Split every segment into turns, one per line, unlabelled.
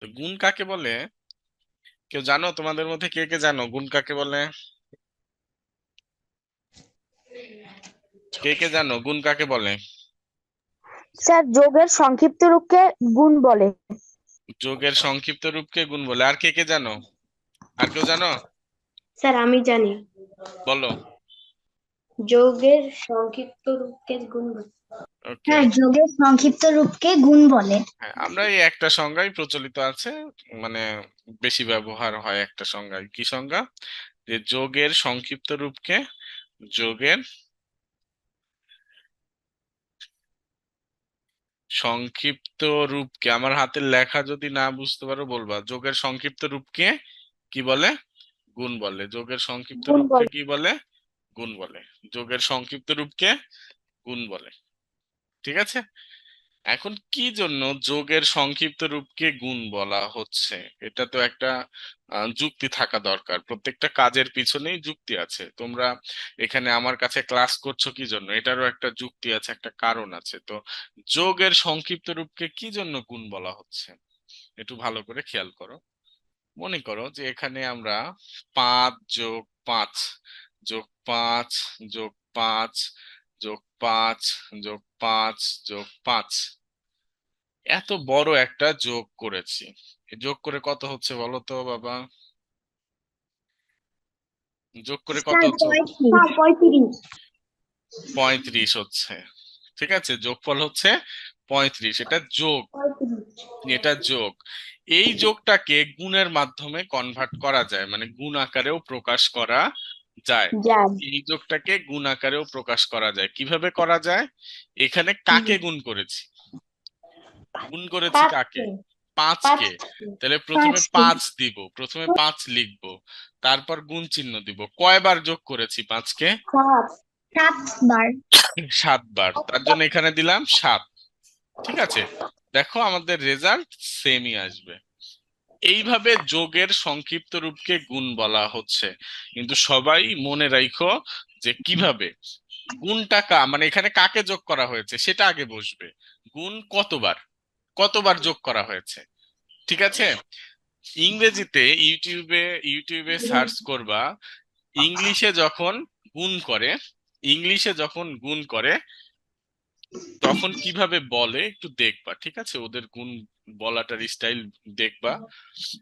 তো গুণ কাকে বলে? কেউ জানো তোমাদের মধ্যে কে কে জানো? গুণ কাকে বলে? কে কে জানো? গুণ কাকে বলে?
স্যার যোগের সংক্ষিপ্ত রূপকে গুণ বলে।
যোগের সংক্ষিপ্ত রূপকে গুণ বলে। আর কে কে জানো? আর কেউ জানো?
স্যার আমি জানি।
বলো।
যোগের সংক্ষিপ্ত রূপকে গুণ বলে।
হ্যাঁ যোগের সংক্ষিপ্ত রূপকে গুণ বলে।
হ্যাঁ, আমরা এই একটা সংজ্ঞাই প্রচলিত আছে মানে বেশি ব্যবহার হয় একটা সংজ্ঞায়। কি সংজ্ঞা? যে যোগের সংক্ষিপ্ত রূপকে যোগের সংক্ষিপ্ত রূপকে আমার হাতের লেখা যদি না বুঝতে পারো বলবা যোগের সংক্ষিপ্ত রূপকে কি বলে? গুণ বলে। যোগের সংক্ষিপ্ত রূপকে কি বলে? গুণ বলে। যোগের সংক্ষিপ্ত রূপকে গুণ বলে। ঠিক আছে? এখন কি জন্য যোগের সংক্ষিপ্ত রূপকে গুণ বলা হচ্ছে? এটা তো একটা যুক্তি থাকা দরকার। প্রত্যেকটা কাজের পিছনেই যুক্তি আছে। তোমরা এখানে আমার কাছে ক্লাস করছ কি জন্য? এটারও একটা যুক্তি আছে, একটা কারণ আছে। তো যোগের সংক্ষিপ্ত রূপকে কি জন্য গুণ বলা হচ্ছে? একটু ভালো করে খেয়াল করো। মনে করো যে এখানে আমরা পাঁচ যোগ পাঁচ যোগ পাঁচ যোগ পাঁচ যোগ পাঁচ যোগ পাঁচ যোগ পাঁচ। এত বড় একটা যোগ করেছি। যোগ করে কত হচ্ছে বলো তো বাবা? যোগ করে কত হচ্ছে?
পঁয়ত্রিশ।
পঁয়ত্রিশ। হচ্ছে। ঠিক আছে? যোগফল হচ্ছে পঁয়ত্রিশ। এটা যোগ। এটা যোগ। এই যোগটাকে গুণের মাধ্যমে কনভার্ট করা যায়। মানে গুণ আকারেও প্রকাশ করা যায়। এই যোগটাকে গুণ আকারেও প্রকাশ করা যায়। কীভাবে করা যায়? এখানে কাকে গুণ করেছি? গুণ করেছি কাকে? পাঁচকে। তাহলে প্রথমে পাঁচ দিব। প্রথমে পাঁচ লিখব। তারপর গুণ চিহ্ন দিব। কয়বার যোগ করেছি পাঁচকে?
সাত। সাতবার
সাতবার তার জন্য এখানে দিলাম সাত। ঠিক আছে? দেখো আমাদের রেজাল্ট সেমই আসবে। এইভাবে যোগের সংক্ষিপ্ত রূপকে গুণ বলা হচ্ছে। কিন্তু সবাই মনে রাখো যে কীভাবে? গুণটা কা মানে এখানে কাকে যোগ করা হয়েছে সেটা আগে বসবে। গুণ কতবার? কতবার যোগ করা হয়েছে? ঠিক আছে? ইংরেজিতে ইউটিউবে ইউটিউবে সার্চ করবা, ইংলিশে যখন গুণ করে, ইংলিশে যখন গুণ করে তখন কীভাবে বলে একটু দেখবা, ঠিক আছে? ওদের গুণ বলাটার স্টাইল দেখবা।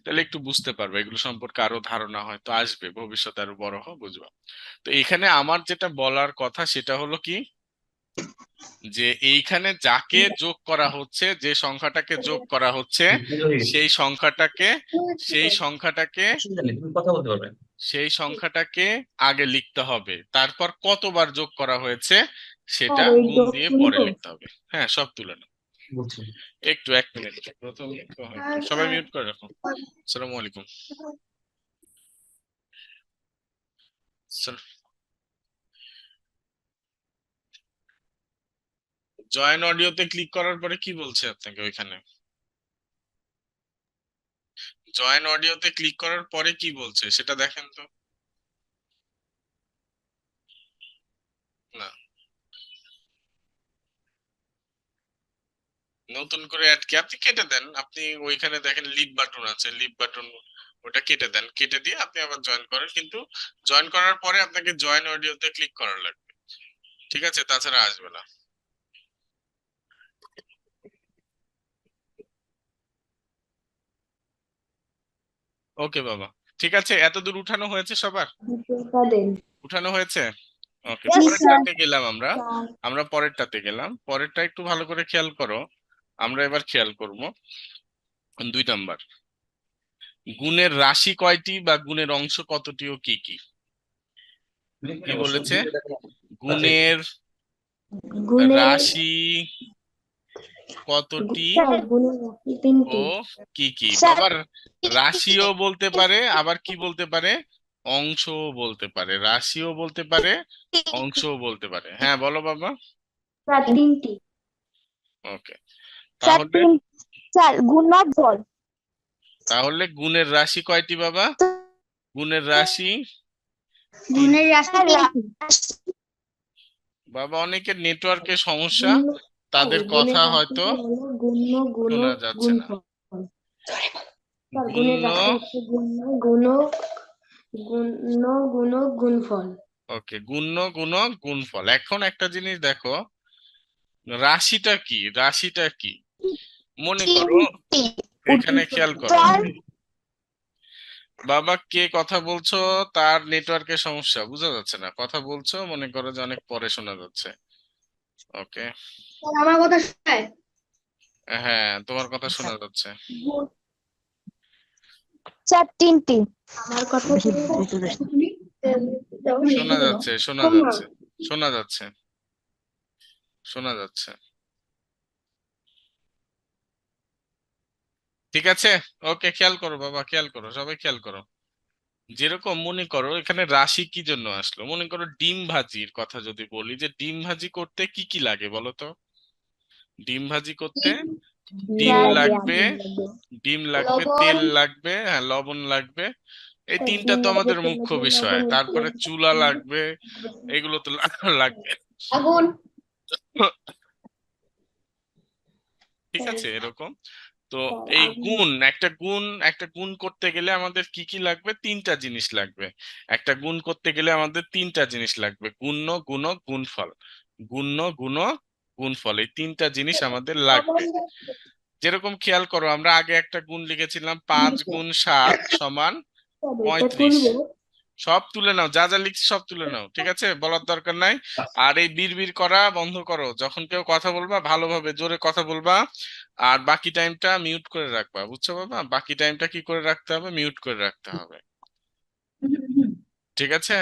তাহলে একটু বুঝতে পারবে, এগুলো সম্পর্কে আরও ধারণা হয়তো আসবে, ভবিষ্যতে আরও বড় হয় বুঝবা? তো এখানে আমার যেটা বলার কথা সেটা হলো কি? যে এইখানে যাকে যোগ করা হচ্ছে, যে সংখ্যাটাকে যোগ করা হচ্ছে, সেই সংখ্যাটাকে সেই সংখ্যাটাকে
কথা
সেই সংখ্যাটাকে আগে লিখতে হবে। তারপর কতবার যোগ করা হয়েছে? সেটা দিয়ে পরে লিখতে হবে। হ্যাঁ সব তুলে নাও। একটু এক মিনিট। প্রথম সবাই মিউট করে রাখো। আসসালামু আলাইকুম। জয়েন অডিওতে ক্লিক করার পরে কি বলছে আপনাকে ওইখানে? জয়েন অডিওতে ক্লিক করার পরে কি বলছে? সেটা দেখেন তো। না। নতুন করে অ্যাড কি আপনি কেটে দেন। আপনি ওইখানে দেখেন লিভ বাটন আছে লিভ বাটন ওটা কেটে দেন। কেটে দিয়ে আপনি আবার জয়েন করেন। কিন্তু জয়েন করার পরে আপনাকে জয়েন অডিওতে ক্লিক করা লাগবে। ঠিক আছে? তাছাড়া আসবে না। ওকে বাবা। ঠিক আছে? এতদূর উঠানো হয়েছে সবার? উঠানো হয়েছে? ওকে পরেরটাতে গেলাম আমরা। আমরা পরেরটাতে গেলাম। পরেরটা একটু ভালো করে খেয়াল করো। আমরা এবার খেয়াল করব। দুই নাম্বার গুণের রাশি কয়টি বা গুণের অংশ কতটি ও কি কি? কি বলেছে? গুণের রাশি কতটি ও কি কি? আবার রাশিও বলতে পারে আবার কি বলতে পারে? অংশও বলতে পারে রাশিও বলতে পারে অংশও বলতে পারে। হ্যাঁ বলো বাবা।
তিনটি।
ওকে।
স্যার
তাহলে
তিন স্যার গুণফল
তাহলে গুণের রাশি কয়টি বাবা? গুণের রাশি?
গুণের রাশি
বাবা অনেকের নেটওয়ার্কের সমস্যা তাদের কথা হয়তো
গুণ
শোনা যাচ্ছে না। ওকে গুণ্য গুণক গুণফল। এখন একটা জিনিস দেখো রাশিটা কি? রাশিটা কি? মনে করো এখানে খেয়াল করো। বাবা কে কথা বলছো? তার নেটওয়ার্কের সমস্যা বোঝা যাচ্ছে না। কথা বলছো মনে করো যে অনেক পরে শোনা যাচ্ছে। ওকে
আমার কথা শোনায়?
হ্যাঁ তোমার কথা শোনা যাচ্ছে।
স্যার তিনটি।
আমার কথা
শোনা। যাচ্ছে। শোনা যাচ্ছে শোনা যাচ্ছে শোনা যাচ্ছে। ঠিক আছে? ওকে খেয়াল করো বাবা খেয়াল করো সবাই খেয়াল করো। যেরকম মনে করো এখানে রাশি কি জন্য আসলো? মনে করো ডিম ভাজির কথা যদি বলি যে ডিম ভাজি করতে কি কি লাগে বলো তো? ডিম ভাজি করতে ডিম লাগবে ডিম লাগবে তেল লাগবে হ্যাঁ লবণ লাগবে। এই তিনটা তো আমাদের মুখ্য বিষয়। তারপরে চুলা লাগবে এগুলো তো লাগবে। ঠিক
হ্যাঁ।
আছে এরকম। তো এই গুণ একটা গুণ একটা গুণ করতে গেলে আমাদের কি কি লাগবে? তিনটা জিনিস লাগবে। একটা গুণ করতে গেলে আমাদের তিনটা জিনিস লাগবে। গুণ্য গুণক গুণফল। গুণ্য গুণক গুণফল। এই তিনটা জিনিস আমাদের লাগবে। যেরকম খেয়াল করো আমরা আগে একটা গুণ লিখেছিলাম পাঁচ গুণ সাত সমান পঁয়ত্রিশ। সব তুলে নাও, যা যা লিখছি সব তুলে নাও, ঠিক আছে? বলার দরকার নাই। আর এই বিড়বিড় করা বন্ধ করো, যখন কেউ কথা বলবা, ভালোভাবে জোরে কথা বলবা, আর বাকি টাইমটা মিউট করে রাখবা, বুঝছ বাবা? বাকি টাইমটা কি করে রাখতে হবে? মিউট করে রাখতে হবে। ঠিক আছে?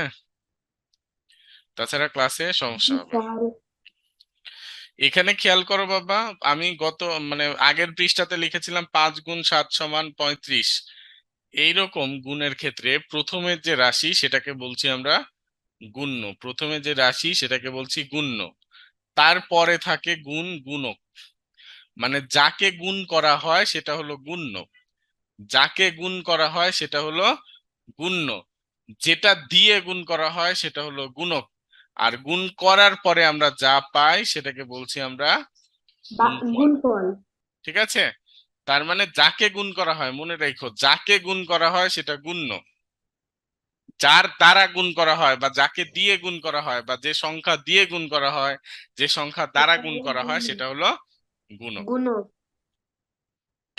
তাছাড়া ক্লাসে সমস্যা হবে এখানে খেয়াল করো বাবা, আমি গত মানে আগের পৃষ্ঠাতে লিখেছিলাম পাঁচ গুণ সাত সমান পঁয়ত্রিশ। এইরকম গুণের ক্ষেত্রে প্রথমে যে রাশি সেটাকে বলছি আমরা গুণ্য। প্রথমে যে রাশি সেটাকে বলছি গুণ্য। তারপরে থাকে গুণ গুণক। মানে যাকে গুণ করা হয় সেটা হলো গুণ্য। যাকে গুণ করা হয় সেটা হলো গুণ্য। যেটা দিয়ে গুণ করা হয় সেটা হলো গুণক। আর গুণ করার পরে আমরা যা পাই সেটাকে বলছি আমরা। গুণফল। ঠিক আছে? তার মানে যাকে গুণ করা হয় মনে রেখো যাকে গুণ করা হয় সেটা গুণ্য। যার দ্বারা গুণ করা হয় বা যাকে দিয়ে গুণ করা হয় বা যে সংখ্যা দিয়ে গুণ করা হয় যে সংখ্যা দ্বারা গুণ করা হয় সেটা হলো গুণক
গুণক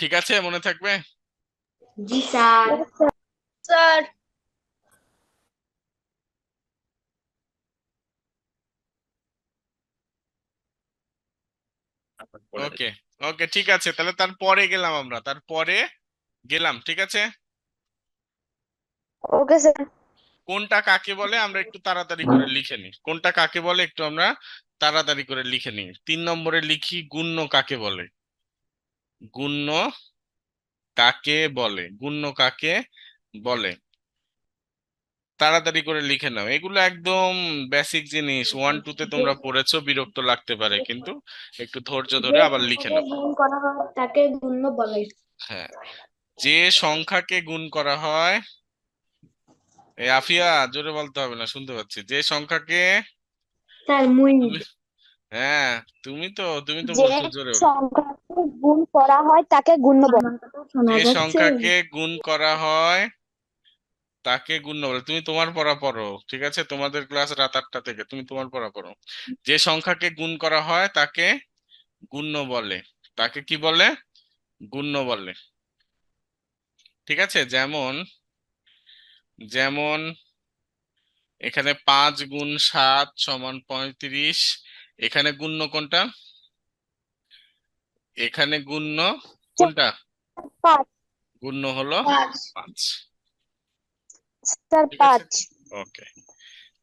ঠিক আছে মনে থাকবে?
জি স্যার।
স্যার।
ওকে ওকে ঠিক আছে তাহলে তারপরে গেলাম আমরা তারপরে গেলাম ঠিক আছে?
ওকে স্যার
কোনটা কাকে বলে আমরা একটু তাড়াতাড়ি করে লিখে নিই। কোনটা কাকে বলে একটু আমরা তাড়াতাড়ি করে লিখে নিই। তিন নম্বরে লিখি গুণ্য কাকে বলে? গুণ্য কাকে বলে? গুণ্য কাকে বলে? তাড়াতাড়ি করে লিখে নাও। এগুলো একদম বেসিক জিনিস। ওয়ান টু তে তোমরা পড়েছো বিরক্ত লাগতে পারে কিন্তু একটু ধৈর্য ধরে আবার লিখে নাও।
গুণ তাকে গুণ্য বলে।
হ্যাঁ। যে সংখ্যাকে গুণ করা হয় এই আফিয়া জোরে বলতে হবে না শুনতে পাচ্ছি। যে সংখ্যাকে
স্যার মুই।
হ্যাঁ তুমি তো তুমি তো বলছো জোরে
সংখ্যাকে গুণ করা হয় তাকে গুণ্য বলে।
যে সংখ্যাকে গুণ করা হয় তাকে গুণ্য বলে তুমি তোমার পড়া পড়ো ঠিক আছে? তোমাদের ক্লাস রাত আটটা থেকে তুমি তোমার পড়া পড়ো। যে সংখ্যাকে গুণ করা হয় তাকে গুণ্য বলে। তাকে কি বলে? গুণ্য বলে। ঠিক আছে? যেমন যেমন এখানে পাঁচ গুণ সাত সমান পঁয়ত্রিশ এখানে গুণ্য কোনটা? এখানে গুণ্য কোনটা? গুণ্য হলো
পাঁচ।
পাঁচ
স্যার পাঁচ।
ওকে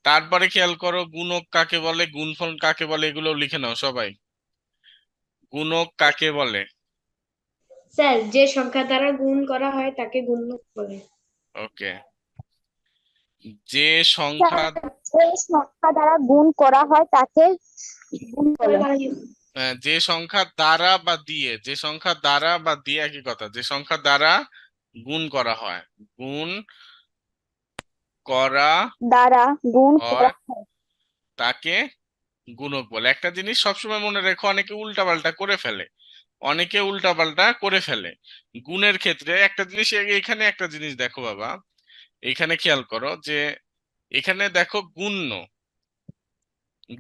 তারপরে খেয়াল করো গুণক কাকে বলে গুণফল কাকে বলে এগুলো লিখে নাও সবাই। গুণক কাকে বলে?
স্যার যে সংখ্যা দ্বারা গুণ করা হয় তাকে গুণক বলে।
ওকে যে সংখ্যা
যে সংখ্যা দ্বারা গুণ করা হয় তাকে গুণ বলে।
যে সংখ্যা দ্বারা বা দিয়ে যে সংখ্যা দ্বারা বা দিয়ে একই কথা যে সংখ্যা দ্বারা গুণ করা হয়। গুণ করা
দ্বারা গুণ করা
তাকে গুণক বলে। একটা জিনিস সবসময় মনে রেখো অনেকে উল্টাপাল্টা করে ফেলে। অনেকে উল্টাপাল্টা করে ফেলে। গুণের ক্ষেত্রে একটা জিনিস এখানে একটা জিনিস দেখো বাবা। এখানে খেয়াল করো যে এখানে দেখো গুণ্য।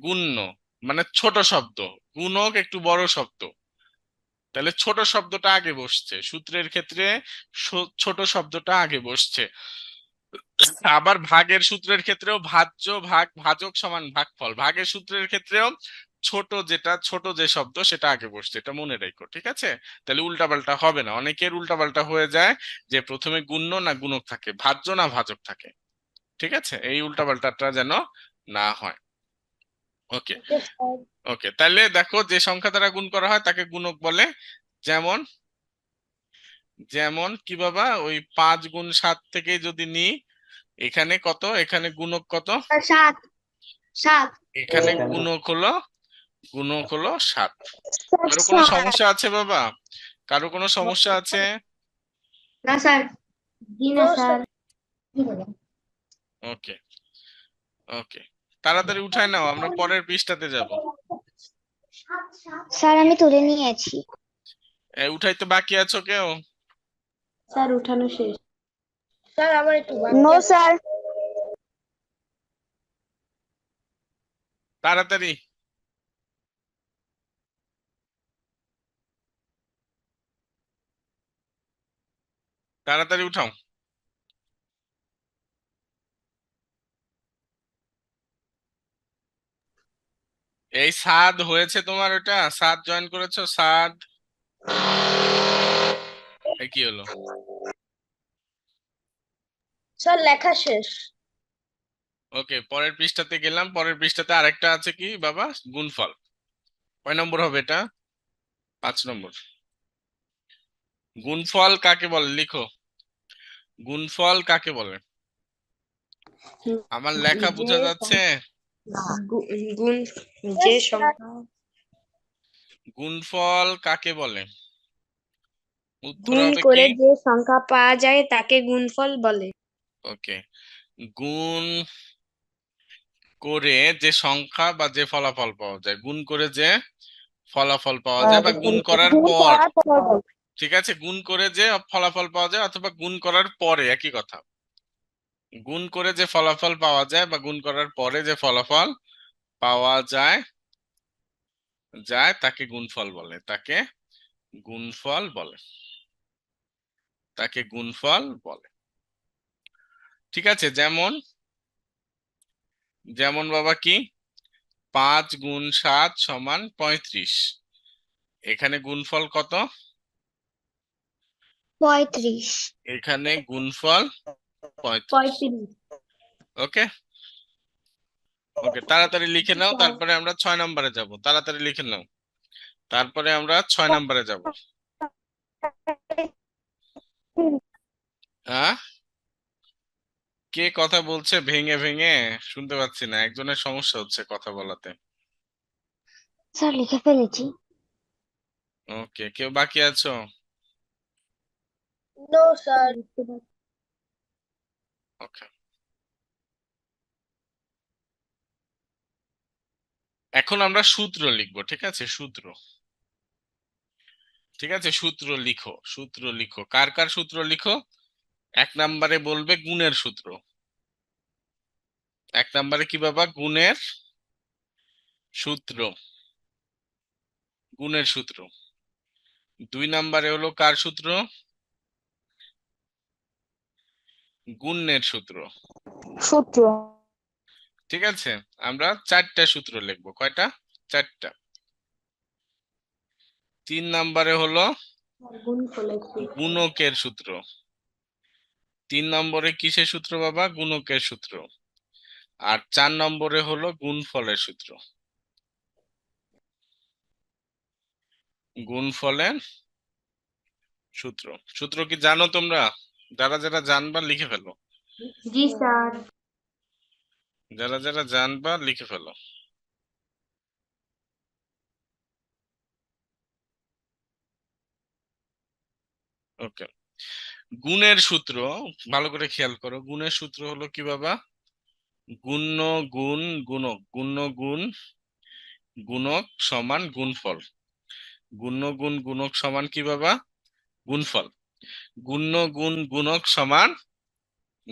গুণ্য মানে ছোট শব্দ। গুণক একটু বড় শব্দ। তাহলে ছোট শব্দটা আগে বসছে। সূত্রের ক্ষেত্রে ছোট শব্দটা আগে বসছে। আবার ভাগের সূত্রের ক্ষেত্রেও ভাজ্য ভাগ, ভাজক সমান ভাগফল। ভাগের সূত্রের ক্ষেত্রেও ছোট যেটা, ছোট যে শব্দ সেটা আগে বসছে, এটা মনে রেখো, ঠিক আছে? তাহলে উল্টাপাল্টা হবে না। অনেকের উল্টাপাল্টা হয়ে যায় যে প্রথমে গুণ্য না গুণক থাকে, ভাজ্য না ভাজক থাকে, ঠিক আছে? এই উল্টাপাল্টাটা যেন না হয়। ওকে ওকে, তাহলে দেখো যে সংখ্যা দ্বারা গুণ করা হয় তাকে গুণক বলে। যেমন যেমন কি বাবা? ওই পাঁচ গুণ সাত থেকে যদি নিই এখানে কত? এখানে গুণক কত?
সাত। সাত।
এখানে গুণক হলো গুণক হলো সাত। কারও কোনো সমস্যা আছে বাবা? কারও কোনো সমস্যা আছে?
না স্যার। না স্যার।
ওকে। ওকে। তাড়াতাড়ি উঠায় নাও আমরা পরের পৃষ্ঠাতে যাব।
স্যার আমি তুলে নিয়েছি।
উঠাইতে বাকি আছো কেউ?
স্যার উঠানো শেষ। স্যার আমার একটু
নো স্যার।
তাড়াতাড়ি। তাড়াতাড়ি উঠাও। এই সাদ হয়েছে তোমার ওটা? সাদ জয়েন করেছ? সাদ। কি হলো?
স্যার লেখা শেষ।
ওকে পরের পৃষ্ঠাতে গেলাম। পরের পৃষ্ঠাতে আরেকটা আছে কি বাবা? গুণফল। কয় নম্বর হবে এটা? পাঁচ নম্বর। গুণফল কাকে বলে? লিখো। গুণফল কাকে বলে? আমার লেখা বোঝা যাচ্ছে?
গুণ যে
গুণফল কাকে বলে? উত্তর
গুণ করে যে সংখ্যা পাওয়া যায় তাকে গুণফল বলে।
ওকে। গুণ করে যে সংখ্যা বা যে ফলাফল পাওয়া যায় গুণ করে যে ফলাফল পাওয়া যায় বা গুণ করার পর। ঠিক আছে? গুণ করে যে ফলাফল পাওয়া যায় অথবা গুণ করার পরে একই কথা। গুণ করে যে ফলাফল পাওয়া যায় বা গুণ করার পরে যে ফলাফল পাওয়া যায় যায় তাকে গুণফল বলে তাকে গুণফল বলে। তাকে গুণফল বলে। ঠিক আছে? যেমন যেমন বাবা কি? পাঁচ গুণ সাত সমান পঁয়ত্রিশ। এখানে গুণফল কত?
পঁয়ত্রিশ।
এখানে গুণফল পঁয়ত্রিশ। ওকে? ওকে তাড়াতাড়ি লিখে নাও তারপরে আমরা ছয় নম্বরে যাব। তাড়াতাড়ি লিখে নাও। তারপরে আমরা ছয় নম্বরে যাব। হ্যাঁ? কে কথা বলছে ভেঙে ভেঙে শুনতে পাচ্ছি না। একজনের সমস্যা হচ্ছে কথা বলাতে।
স্যার লিখে ফেলেছি।
ওকে কেউ বাকি আছো?
No sir
okay. এখন আমরা সূত্র লিখব ঠিক আছে? সূত্র। ঠিক আছে? সূত্র লিখো সূত্র লিখো। কার কার সূত্র লিখো? এক নম্বরে বলবে গুণের সূত্র। এক নম্বরে কি বাবা? গুণের সূত্র। গুণের সূত্র। দুই নম্বরে হলো কার সূত্র? গুণের সূত্র।
সূত্র।
ঠিক আছে? আমরা চারটা সূত্র লিখব। কয়টা? চারটা। তিন নম্বরে হলো গুণকের সূত্র। তিন নম্বরে কিসের সূত্র বাবা? গুণকের সূত্র। আর চার নম্বরে হলো গুণফলের সূত্র। গুণফলের সূত্র। সূত্র কি জানো তোমরা? যারা যারা জানবা লিখে ফেলো।
জি স্যার।
যারা যারা জানবা লিখে ফেলো। ওকে। গুণের সূত্র, ভালো করে খেয়াল করো, গুণের সূত্র হলো কি বাবা? গুণ্য, গুণ, গুণক। গুণ্য, গুণ, গুণক সমান গুণফল। গুণ্য, গুণ, গুণক সমান কি বাবা? গুণফল। গুণ্য, গুণ, গুণক সমান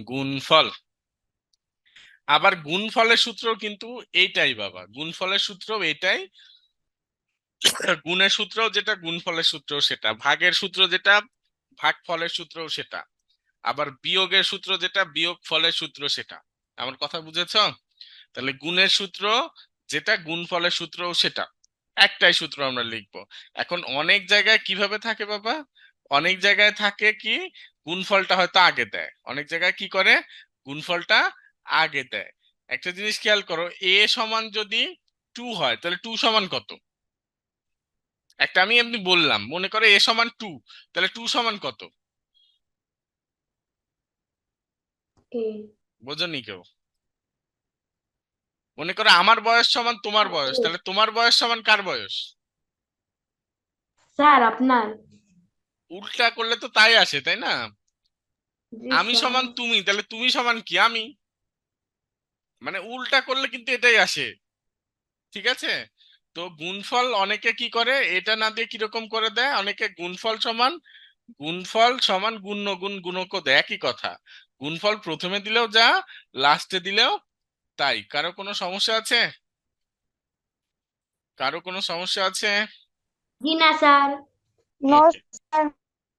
গুণফল। আবার গুণফলের সূত্র কিন্তু এইটাই বাবা। গুণফলের সূত্র এটাই গুণের সূত্র যেটা, গুণফলের সূত্র সেটা। ভাগের সূত্র যেটা ভাগ ফলের সূত্র সেটা। আবার বিয়োগের সূত্র যেটা বিয়োগ ফলের সূত্র সেটা। আমার কথা বুঝেছ? তাহলে গুণের সূত্র যেটা, গুণফলের সূত্র সেটা। একটাই সূত্র আমরা লিখব। এখন অনেক জায়গায় কীভাবে থাকে বাবা? অনেক জায়গায় থাকে কি, গুণফলটা হয়তো আগে দেয়। অনেক জায়গায় কি করে? গুণফলটা আগে দেয়। একটা জিনিস খেয়াল করো, এ সমান যদি টু হয়, তাহলে টু সমান কত? একটা আমি এমনি বললাম মনে করো এ সমান টু তাহলে টু সমান কত? বোঝনি কেউ? মনে করো আমার বয়স সমান তোমার বয়স তাহলে তোমার বয়স সমান কার বয়স?
স্যার আপনার।
উল্টা করলে তো তাই আসে তাই না? আমি সমান তুমি তাহলে তুমি সমান কি আমি? মানে উল্টা করলে কিন্তু এটাই আসে। ঠিক আছে? তো গুণফল অনেকে কি করে? এটা না দিয়ে কীরকম করে দেয়? অনেকে গুণফল সমান গুণফল সমান গুণ্য গুণ গুণক দেয়। একই কথা। গুণফল প্রথমে দিলেও যা লাস্টে দিলেও তাই। কারও কোনো সমস্যা আছে? কারও কোনো সমস্যা আছে?
জি না স্যার
নো
Okay.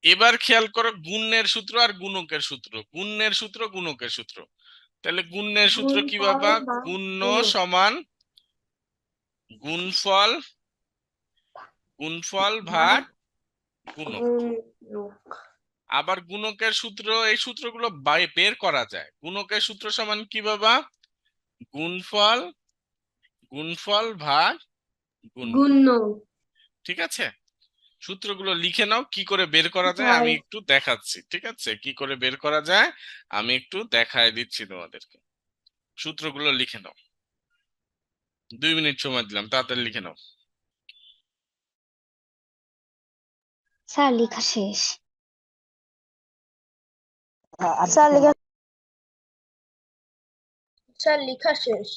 এবার খেয়াল করো গুণের সূত্র আর গুণকের সূত্র। গুণের সূত্র গুণকের সূত্র। তাহলে গুণের সূত্র কি বাবা? গুণ্য সমান গুণফল গুণফল ভাগ গুণক। আবার গুণকের সূত্র এই সূত্রগুলো বের করা যায়। গুণকের সূত্র সমান কি বাবা? গুণফল গুণফল ভাগ গুণক। ঠিক আছে? সূত্রগুলো লিখে নাও কি করে বের করা যায় আমি একটু দেখাচ্ছি ঠিক আছে? কি করে বের করা যায় আমি একটু দেখায় দিচ্ছি তোমাদেরকে। সূত্রগুলো লিখে নাও। দুই মিনিট সময় দিলাম তাড়াতাড়ি লিখে নাও
স্যার লেখা শেষ স্যার লেখা
স্যার লেখা শেষ